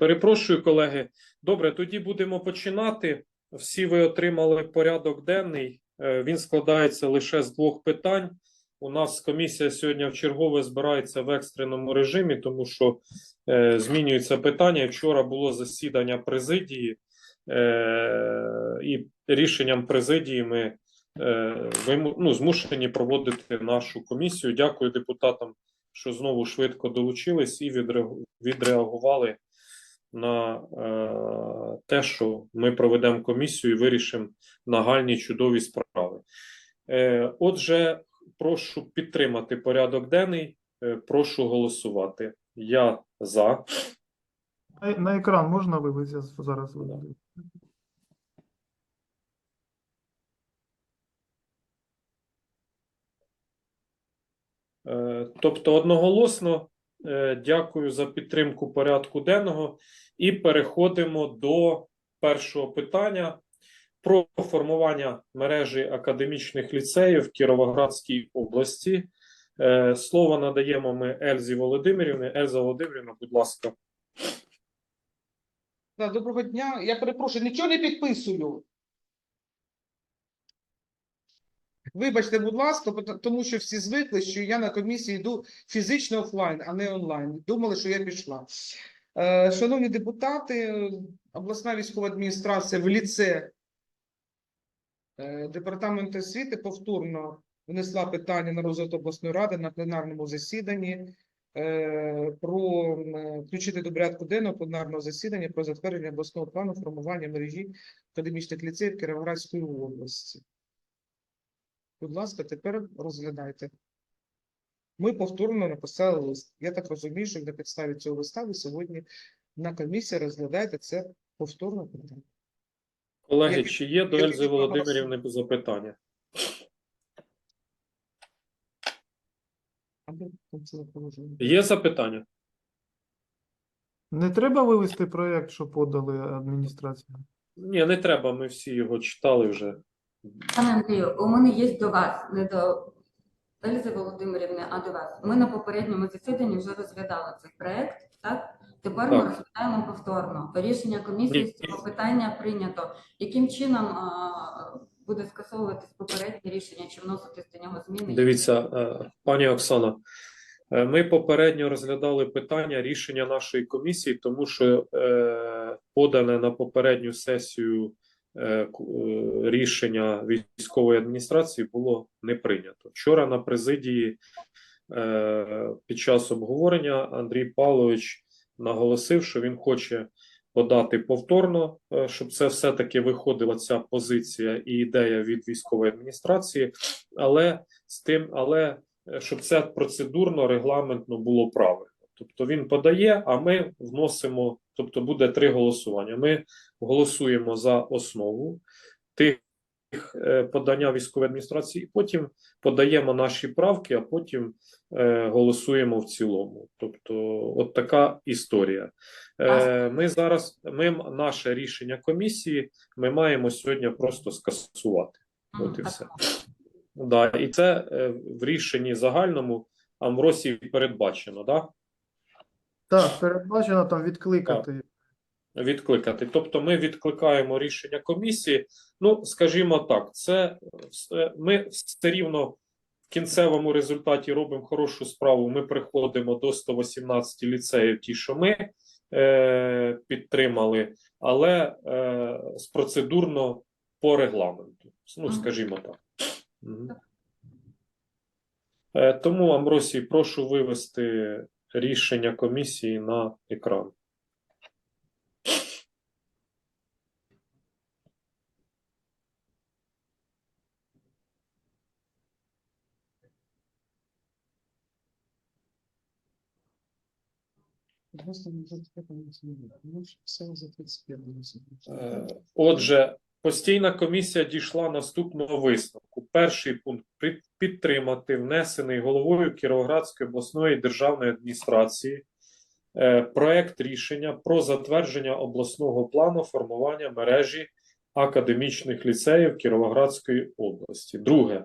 Перепрошую, колеги. Добре, тоді будемо починати. Всі ви отримали порядок денний. Е, Він складається лише з двох питань. У нас комісія сьогодні в чергове збирається в екстреному режимі, тому що е, змінюються питання. Вчора було засідання президії, е, і рішенням президії ми е, ну, змушені проводити нашу комісію. Дякую депутатам, що знову швидко долучились і відреагували на е, те, що ми проведемо комісію і вирішимо нагальні чудові справи. Е, отже, прошу підтримати порядок денний. Е, прошу голосувати. Я за. На, на екран можна вивести Я зараз виведу. Е, Тобто одноголосно дякую за підтримку порядку денного і переходимо до першого питання про формування мережі академічних ліцеїв в Кіровоградській області. Е, Слово надаємо ми Ельзі Володимирівні. Ельза Володимирівна, будь ласка. Доброго дня. Я перепрошую, нічого не підписую. Вибачте, будь ласка, тому що всі звикли, що я на комісії йду фізично офлайн, а не онлайн. Думали, що я пішла. Е, Шановні депутати, обласна військова адміністрація в ліце е, департаменту освіти повторно внесла питання на розгляд обласної ради на пленарному засіданні е, про включити до порядку денного пленарного засідання про затвердження обласного плану формування мережі академічних ліцеїв Кіровоградської області. Будь ласка, тепер розглядайте. Ми повторно написали лист. Я так розумію, що на підставі цього листа ви сьогодні на комісії розглядаєте це повторно питання. Колеги, Я- чи є до Ельзи Володимирівни запитання? Є запитання? Не треба вивести проєкт, що подали адміністрація? Ні, не треба. Ми всі його читали вже. Пане Андрію, у мене є до вас, не до Елізи Володимирівни, а до вас. Ми на попередньому засіданні вже розглядали цей проект, так? Тепер ми розглядаємо повторно. Рішення комісії з цього питання прийнято. Яким чином а, буде скасовуватись попереднє рішення, чи вноситись до нього зміни? Дивіться, е, пані Оксана, е, ми попередньо розглядали питання рішення нашої комісії, тому що е, подане на попередню сесію рішення військової адміністрації було не прийнято. Вчора на президії е, під час обговорення Андрій Павлович наголосив, що він хоче подати повторно, е, щоб це все-таки виходила ця позиція і ідея від військової адміністрації, але з тим, але е, щоб це процедурно, регламентно було правильно. Тобто він подає, а ми вносимо, тобто буде три голосування. Ми голосуємо за основу тих е, подання військової адміністрації, і потім подаємо наші правки, а потім е, голосуємо в цілому. Тобто, от така історія. Е, ми зараз, ми наше рішення комісії, ми маємо сьогодні просто скасувати. От і все. Да, і це е, в рішенні загальному Амросії передбачено, да? Так, передбачено там відкликати. відкликати. Тобто ми відкликаємо рішення комісії. Ну, скажімо так, це ми все рівно в кінцевому результаті робимо хорошу справу. Ми приходимо до 118 ліцеїв, ті, що ми е, підтримали, але е, з процедурно по регламенту. Ну, скажімо так. Мгм. Е, Тому, Амросій, прошу вивести рішення комісії на екран. Просто не за 35 минут. Все за 35 минут. Е, Отже, постійна комісія дійшла наступного висновку. Перший пункт підтримати внесений головою Кіровоградської обласної державної адміністрації е, проект рішення про затвердження обласного плану формування мережі академічних ліцеїв Кіровоградської області. Друге.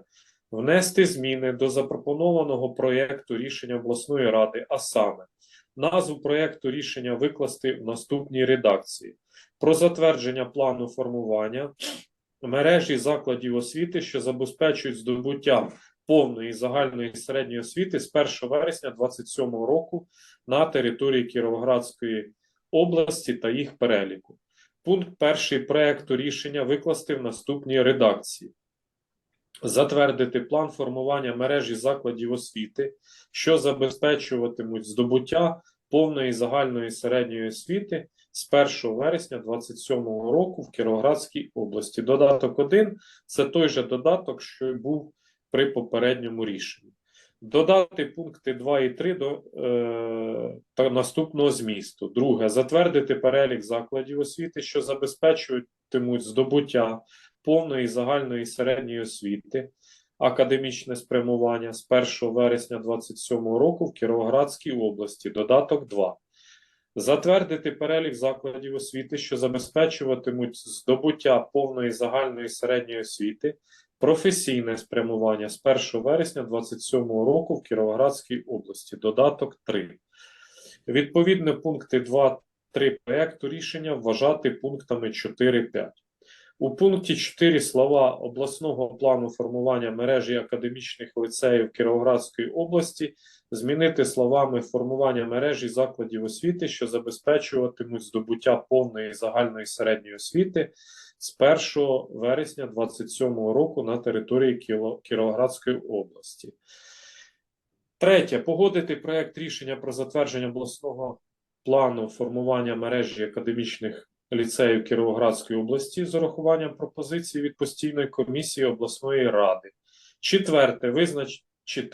Внести зміни до запропонованого проєкту рішення обласної ради, а саме Назву проєкту рішення викласти в наступній редакції: про затвердження плану формування мережі закладів освіти, що забезпечують здобуття повної загальної середньої освіти з 1 вересня 2027 року на території Кіровоградської області та їх переліку. Пункт перший проекту рішення викласти в наступній редакції. Затвердити план формування мережі закладів освіти, що забезпечуватимуть здобуття повної загальної середньої освіти з 1 вересня 2027 року в Кіровоградській області. Додаток 1 – це той же додаток, що й був при попередньому рішенні. Додати пункти 2 і 3 до е, та наступного змісту. Друге, затвердити перелік закладів освіти, що забезпечуватимуть здобуття повної загальної середньої освіти, академічне спрямування з 1 вересня 2027 року в Кіровоградській області. Додаток 2. Затвердити перелік закладів освіти, що забезпечуватимуть здобуття повної загальної середньої освіти, професійне спрямування з 1 вересня 2027 року в Кіровоградській області. Додаток 3. Відповідно, пункти 2, 3 проекту рішення вважати пунктами 4-5. У пункті 4 слова обласного плану формування мережі академічних лицеїв Кіровоградської області змінити словами формування мережі закладів освіти, що забезпечуватимуть здобуття повної загальної середньої освіти з 1 вересня 2027 року на території Кіровоградської області. Третє. Погодити проект рішення про затвердження обласного плану формування мережі академічних ліцеїв Кіровоградської області з урахуванням пропозицій від постійної комісії обласної ради. Четверте. Визначити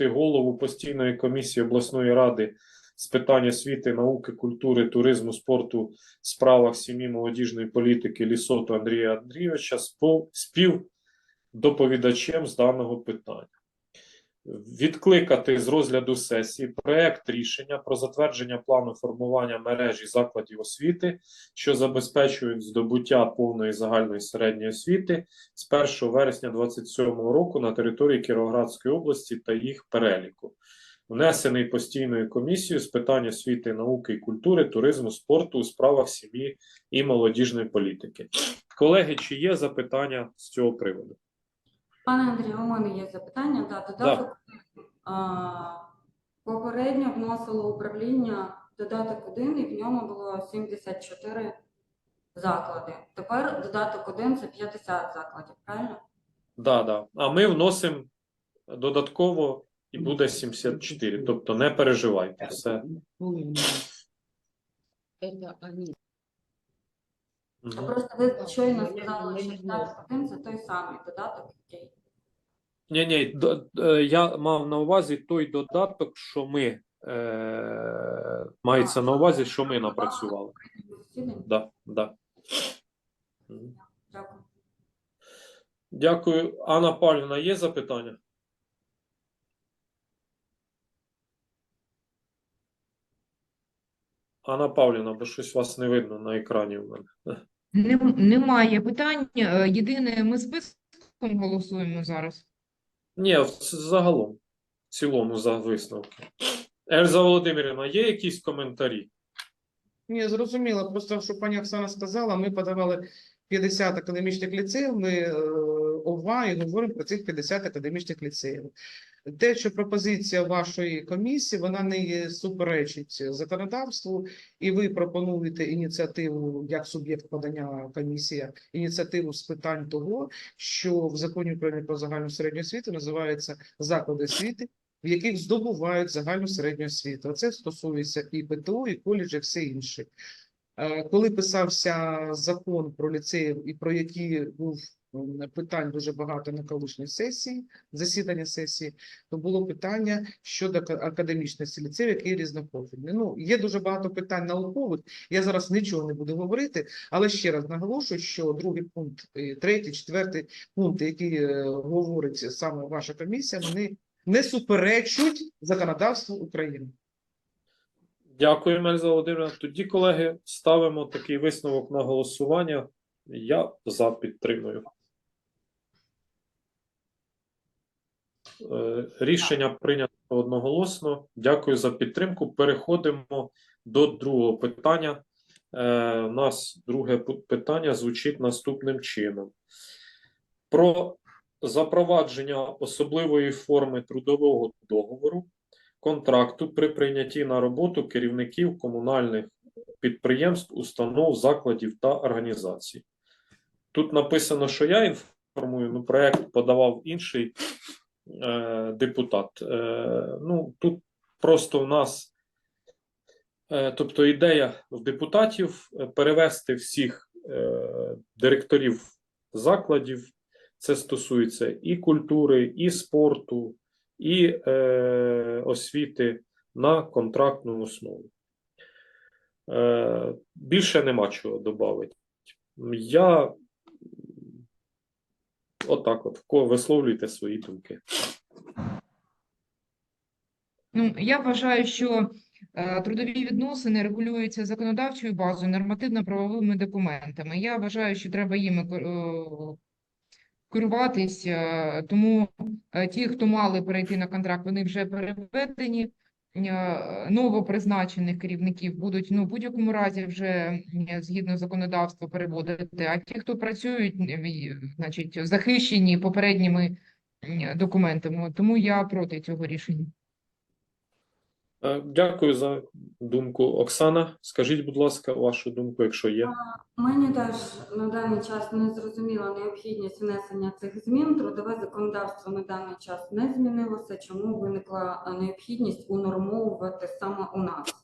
голову постійної комісії обласної ради з питань освіти, науки, культури, туризму, спорту, справах сім'ї, молодіжної політики Лісоту Андрія Андрійовича спів доповідачем з даного питання. Відкликати з розгляду сесії проект рішення про затвердження плану формування мережі закладів освіти, що забезпечують здобуття повної загальної середньої освіти з 1 вересня 2027 року на території Кіровоградської області та їх переліку. Внесений постійною комісією з питань освіти, науки і культури, туризму, спорту у справах сім'ї і молодіжної політики. Колеги, чи є запитання з цього приводу? Пане Андрію, у мене є запитання. Да, додаток а, попередньо вносило управління додаток 1, і в ньому було 74 заклади. Тепер додаток 1 це 50 закладів, правильно? Да, да. А ми вносимо додатково і буде 74. Тобто не переживайте. Все. Мгм. Просто ви щойно я- сказали, що додаток 1 це той самий додаток, який. Ні, ні, до- е, я мав на увазі той додаток, що ми е, мається на увазі, що ми напрацювали. Да, да. Мгм. Дякую. Дякую. Анна Павлівна, є запитання? Анна Павлівна, бо щось вас не видно на екрані у мене. Немає питань. Е, Єдине, ми списком голосуємо зараз. Ні, загалом, в цілому за висновки. Ельза Володимирівна, є якісь коментарі? Ні, зрозуміло. Просто що пані Оксана сказала, ми подавали 50 академічних ліцеїв, ми е, ОВА і говоримо про цих 50 академічних ліцеїв. Те, що пропозиція вашої комісії, вона не суперечить законодавству, і ви пропонуєте ініціативу як суб'єкт подання комісія, ініціативу з питань того, що в законі України про загальну середню освіту називаються заклади освіти, в яких здобувають загальну середню освіту. Це стосується і ПТУ, і коледжі, все інше. Е, Коли писався закон про ліцеїв і про які був питань дуже багато на колишній сесії, засідання сесії, то було питання щодо ака- академічності ліцеїв, які різнопрофільні. Ну, є дуже багато питань наукових, я зараз нічого не буду говорити, але ще раз наголошую, що другий пункт, третій, четвертий пункти, які е, говорить саме ваша комісія, вони не суперечать законодавству України. Дякую, Ельза Володимирівна. Тоді, колеги, ставимо такий висновок на голосування. Я за підтримую. Рішення прийнято одноголосно. Дякую за підтримку. Переходимо до другого питання. Е, у нас друге питання звучить наступним чином: про запровадження особливої форми трудового договору контракту при прийнятті на роботу керівників комунальних підприємств, установ, закладів та організацій. Тут написано, що я інформую, ну, проект подавав інший е, депутат. Е, ну, тут просто в нас, е, тобто ідея в депутатів перевести всіх директорів закладів, це стосується і культури, і спорту, і е, освіти на контрактну основу. Е, більше нема чого додати. Я отак от, кого висловлюйте свої думки. Ну, я вважаю, що е, трудові відносини регулюються законодавчою базою, нормативно-правовими документами. Я вважаю, що треба е, керуватись, е, тому е, ті, хто мали перейти на контракт, вони вже переведені. Е, Новопризначених керівників будуть ну, в будь-якому разі вже згідно законодавства переводити. А ті, хто працюють, значить, захищені попередніми документами. Тому я проти цього рішення. Е, Дякую за думку. Оксана, скажіть, будь ласка, вашу думку, якщо є. Мені теж на даний час не зрозуміла необхідність внесення цих змін. Трудове законодавство на даний час не змінилося. Чому виникла необхідність унормовувати саме у нас?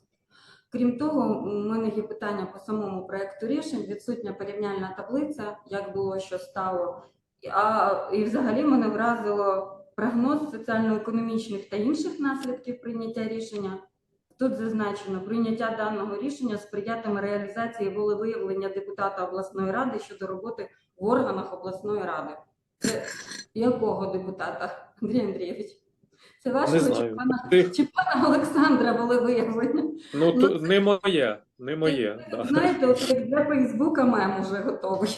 Крім того, у мене є питання по самому проекту рішень. Відсутня порівняльна таблиця, як було, що стало. А і взагалі мене вразило прогноз соціально-економічних та інших наслідків прийняття рішення. Тут зазначено, прийняття даного рішення сприятиме реалізації волевиявлення депутата обласної ради щодо роботи в органах обласної ради. Це якого депутата, Андрій Андрійович? Це вашого чи пана, чи пана Олександра волевиявлення? Ну, Ну, то не моє, не моє. Це, Да. Знаєте, от як для Фейсбука мем уже готовий.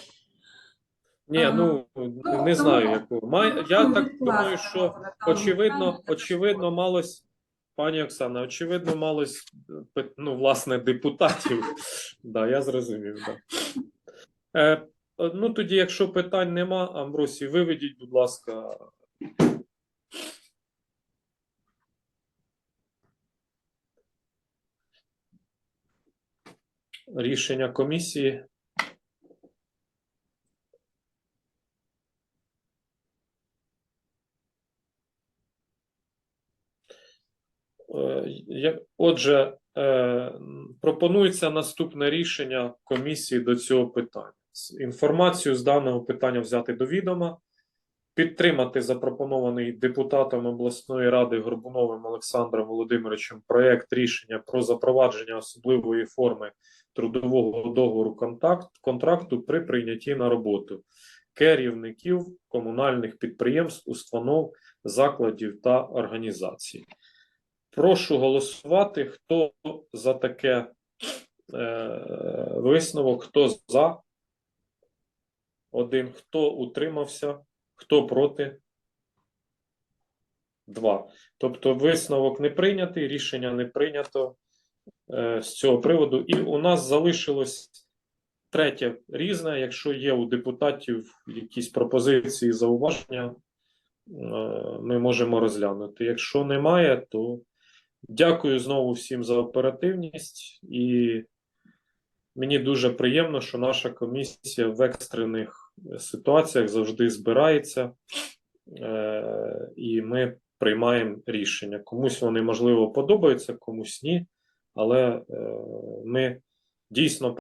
Ні, ну Ну, не знаю якого. Май, я так думаю, що очевидно, очевидно, малось, пані Оксана, очевидно, малось ну, власне, депутатів. Да, я зрозумів, да. Е, ну тоді, якщо питань нема, Амбросій, виведіть, будь ласка. Рішення комісії. Отже, е, пропонується наступне рішення комісії до цього питання. Інформацію з даного питання взяти до відома, підтримати запропонований депутатом обласної ради Горбуновим Олександром Володимировичем проект рішення про запровадження особливої форми трудового договору контакт, контракту при прийнятті на роботу керівників комунальних підприємств, установ, закладів та організацій. Прошу голосувати, хто за таке е, висновок, хто за. Один, хто утримався, хто проти. Два. Тобто висновок не прийнятий, рішення не прийнято е, з цього приводу. І у нас залишилось третє різне. Якщо є у депутатів якісь пропозиції, зауваження, е, ми можемо розглянути. Якщо немає, то дякую знову всім за оперативність. І мені дуже приємно, що наша комісія в екстрених ситуаціях завжди збирається, е, і ми приймаємо рішення. Комусь вони можливо подобаються, комусь ні. Але е, ми дійсно